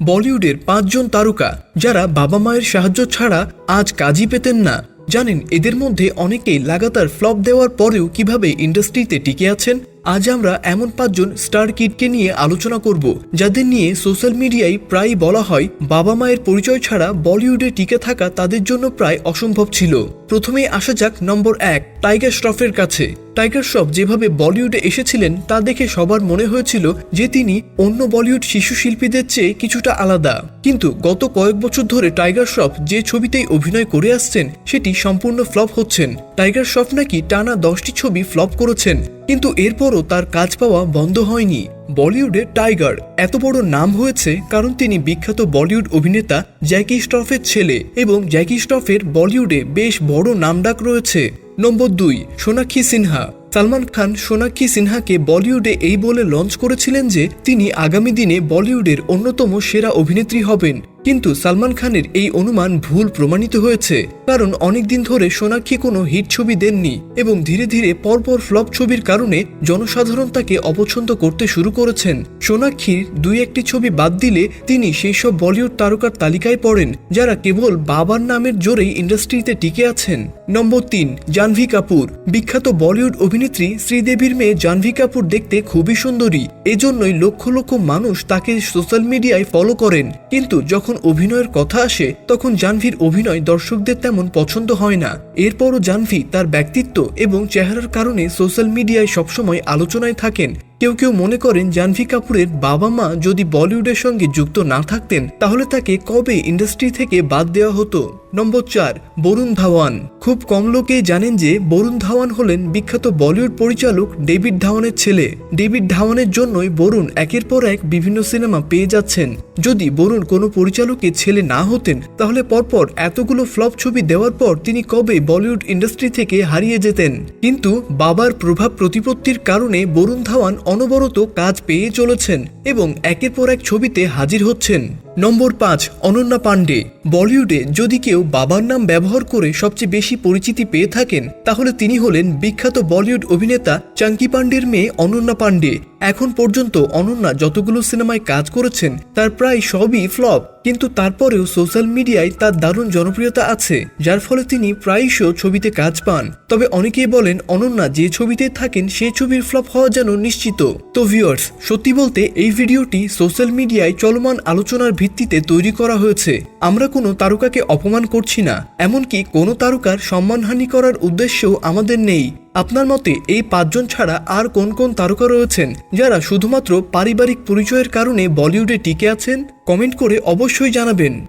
বলিউডের পাঁচজন তারকা যারা বাবা মায়ের সাহায্য ছাড়া আজ কাজই পেতেন না। জানেন, এদের মধ্যে অনেকেই লাগাতার ফ্লপ দেওয়ার পরেও কীভাবে ইন্ডাস্ট্রিতে টিকে আছেন, আজ আমরা এমন পাঁচজন স্টার কিডকে নিয়ে আলোচনা করব, যাদের নিয়ে সোশ্যাল মিডিয়ায় প্রায় বলা হয় বাবা মায়ের পরিচয় ছাড়া বলিউডে টিকে থাকা তাদের জন্য প্রায় অসম্ভব ছিল। প্রথমেই আসা যাক নম্বর এক, টাইগার শ্রফের কাছে। টাইগার শ্রফ যেভাবে বলিউডে এসেছিলেন, তা দেখে সবার মনে হয়েছিল যে তিনি অন্য বলিউড শিশু শিল্পীদের চেয়ে কিছুটা আলাদা। কিন্তু গত কয়েক বছর ধরে টাইগার শ্রফ যে ছবিতেই অভিনয় করে আসছেন, সেটি সম্পূর্ণ ফ্লপ হচ্ছেন। টাইগার শ্রফ নাকি টানা দশটি ছবি ফ্লপ করেছেন, কিন্তু এরপরও তার কাজ পাওয়া বন্ধ হয়নি। বলিউডে টাইগার এত বড় নাম হয়েছে কারণ তিনি বিখ্যাত বলিউড অভিনেতা জ্যাকি স্টফের ছেলে এবং জ্যাকি স্টফের বলিউডে বেশ বড় নামডাক রয়েছে। নম্বর দুই, সোনাক্ষী সিনহা। সালমান খান সোনাক্ষী সিনহাকে বলিউডে এই বলে লঞ্চ করেছিলেন যে তিনি আগামী দিনে বলিউডের অন্যতম সেরা অভিনেত্রী হবেন। কিন্তু সালমান খানের এই অনুমান ভুল প্রমাণিত হয়েছে, কারণ অনেকদিন ধরে সোনাক্ষী কোনো হিট ছবি দেননি এবং ধীরে ধীরে পরপর ফ্লপ ছবির কারণে জনসাধারণ তাকে অপছন্দ করতে শুরু করেছেন। সোনাক্ষীর দুই একটি ছবি বাদ দিলে তিনি সেই সব বলিউড তারকার তালিকায় পড়েন, যারা কেবল বাবার নামের জোরেই ইন্ডাস্ট্রিতে টিকে আছেন। নম্বর তিন জাহ্নবী কাপুর। বিখ্যাত বলিউড অভিনেত্রী শ্রীদেবীর মেয়ে জাহ্নবী কাপুর দেখতে খুবই সুন্দরী, এজন্যই লক্ষ লক্ষ মানুষ তাকে সোশ্যাল মিডিয়ায় ফলো করেন। কিন্তু যখন অভিনয়ের কথা আসে, তখন জাহ্নবীর অভিনয় দর্শকদের তেমন পছন্দ হয় না। এরপরও জাহ্নবী তার ব্যক্তিত্ব এবং চেহারার কারণে সোশ্যাল মিডিয়ায় সবসময় আলোচনায় থাকেন। কেউ কেউ মনে করেন জাহ্নবী কাপুরের বাবা মা যদি বলিউডের সঙ্গে যুক্ত না থাকতেন, তাহলে তাকে কবে ইন্ডাস্ট্রি থেকে বাদ দেওয়া হতো? নম্বর চার, বরুণ ধাওয়ান। খুব কম লোকেই জানেন যে বরুণ ধাওয়ান হলেন বিখ্যাত বলিউড পরিচালক ডেভিড ধাওয়ানের ছেলে। ডেভিড ধাওয়ানের জন্যই বরুণ একের পর এক বিভিন্ন সিনেমা পেয়ে যাচ্ছেন। যদি বরুণ কোনো পরিচালকের ছেলে না হতেন, তাহলে পরপর এতগুলো ফ্লপ ছবি দেওয়ার পর তিনি কবে বলিউড ইন্ডাস্ট্রি থেকে হারিয়ে যেতেন? কিন্তু বাবার প্রভাব প্রতিপত্তির কারণে বরুণ ধাওয়ান অনবরত কাজ পেয়ে চলেছেন এবং একের পর এক ছবিতে হাজির হচ্ছেন। নম্বর পাঁচ, অনন্যা পাণ্ডে। বলিউডে যদি কেউ বাবার নাম ব্যবহার করে সবচেয়ে বেশি পরিচিতি পেয়ে থাকেন, তাহলে তিনি হলেন বিখ্যাত বলিউড অভিনেতা চাঙ্কি পাণ্ডের মেয়ে অনন্যা পাণ্ডে। এখন পর্যন্ত অনন্যা যতগুলো সিনেমায় কাজ করেছেন, তার প্রায় সবই ফ্লপ। কিন্তু তারপরেও সোশ্যাল মিডিয়ায় তার দারুণ জনপ্রিয়তা আছে, যার ফলে তিনি প্রায়শ ছবিতে কাজ পান। তবে অনেকেই বলেন, অনন্যা যে ছবিতে থাকেন, সেই ছবির ফ্লপ হওয়া যেন নিশ্চিত। তো ভিউয়ার্স সত্যি বলতে এই ভিডিওটি সোশ্যাল মিডিয়ায় চলমান আলোচনার ভিত্তিতে তৈরি করা হয়েছে। আমরা কোনো তারকাকে অপমান করছি না, এমনকি কোনো তারকার সম্মানহানি করার উদ্দেশ্যও আমাদের নেই। আপনার মতে এই পাঁচজন ছাড়া আর কোন কোন তারকা রয়েছেন যারা শুধুমাত্র পারিবারিক পরিচয়ের কারণে বলিউডে টিকে আছেন? কমেন্ট করে অবশ্যই জানাবেন।